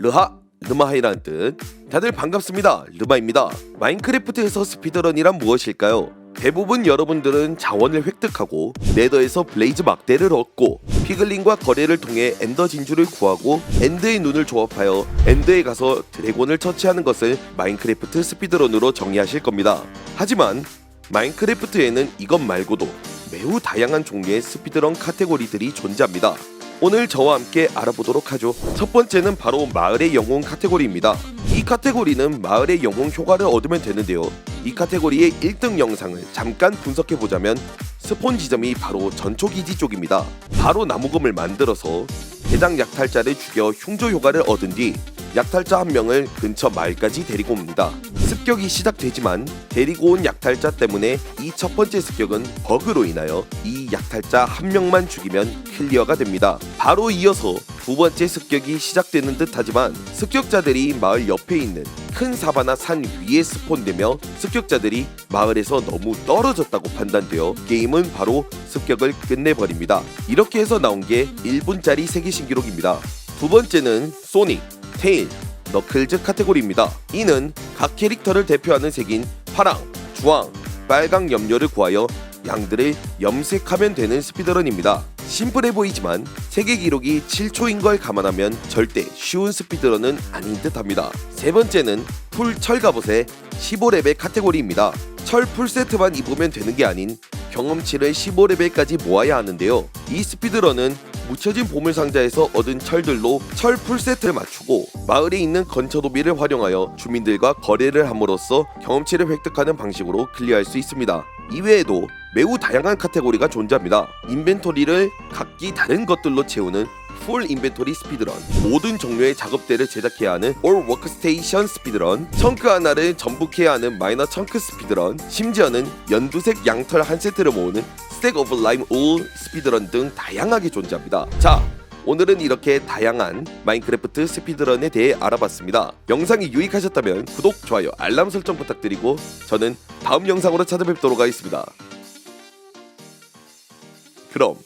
르하 르마하이라는 뜻. 다들 반갑습니다. 르마입니다. 마인크래프트에서 스피드런이란 무엇일까요? 대부분 여러분들은 자원을 획득하고 네더에서 블레이즈 막대를 얻고 피글린과 거래를 통해 엔더 진주를 구하고 엔드의 눈을 조합하여 엔드에 가서 드래곤을 처치하는 것을 마인크래프트 스피드런으로 정의하실 겁니다. 하지만 마인크래프트에는 이것 말고도 매우 다양한 종류의 스피드런 카테고리들이 존재합니다 오늘 저와 함께 알아보도록 하죠. 첫 번째는 바로 마을의 영웅 카테고리입니다. 이 카테고리는 마을의 영웅 효과를 얻으면 되는데요. 이 카테고리의 1등 영상을 잠깐 분석해 보자면 스폰 지점이 바로 전초기지 쪽입니다. 바로 나무검을 만들어서 해당 약탈자를 죽여 흉조 효과를 얻은 뒤 약탈자 한 명을 근처 마을까지 데리고 옵니다. 습격이 시작되지만 데리고 온 약탈자 때문에 이 첫 번째 습격은 버그로 인하여 이 약탈자 한 명만 죽이면 클리어가 됩니다. 바로 이어서 두 번째 습격이 시작되는 듯하지만 습격자들이 마을 옆에 있는 큰 사바나 산 위에 스폰되며 습격자들이 마을에서 너무 떨어졌다고 판단되어 게임은 바로 습격을 끝내버립니다. 이렇게 해서 나온 게 1분짜리 세계 신기록입니다. 두 번째는 소닉, 테일, 너클즈 카테고리입니다. 이는 각 캐릭터를 대표하는 색인 파랑, 주황, 빨강 염료를 구하여 양들을 염색하면 되는 스피드런입니다. 심플해 보이지만 세계 기록이 7초인 걸 감안하면 절대 쉬운 스피드런은 아닌 듯합니다. 세 번째는 풀 철 갑옷의 15레벨 카테고리입니다. 철 풀 세트만 입으면 되는 게 아닌 경험치를 15레벨까지 모아야 하는데요. 이 스피드런은 묻혀진 보물 상자에서 얻은 철들로 철 풀세트를 맞추고 마을에 있는 건처도비를 활용하여 주민들과 거래를 함으로써 경험치를 획득하는 방식으로 클리어할 수 있습니다. 이외에도 매우 다양한 카테고리가 존재합니다. 인벤토리를 각기 다른 것들로 채우는 풀 인벤토리 스피드런 모든 종류의 작업대를 제작해야 하는 올 워크스테이션 스피드런 청크 하나를 전북해야 하는 마이너 청크 스피드런 심지어는 연두색 양털 한 세트를 모으는 스택 오브 라임 울 스피드런 등 다양하게 존재합니다. 자 오늘은 이렇게 다양한 마인크래프트 스피드런에 대해 알아봤습니다. 영상이 유익하셨다면 구독, 좋아요, 알람 설정 부탁드리고 저는 다음 영상으로 찾아뵙도록 하겠습니다. 그럼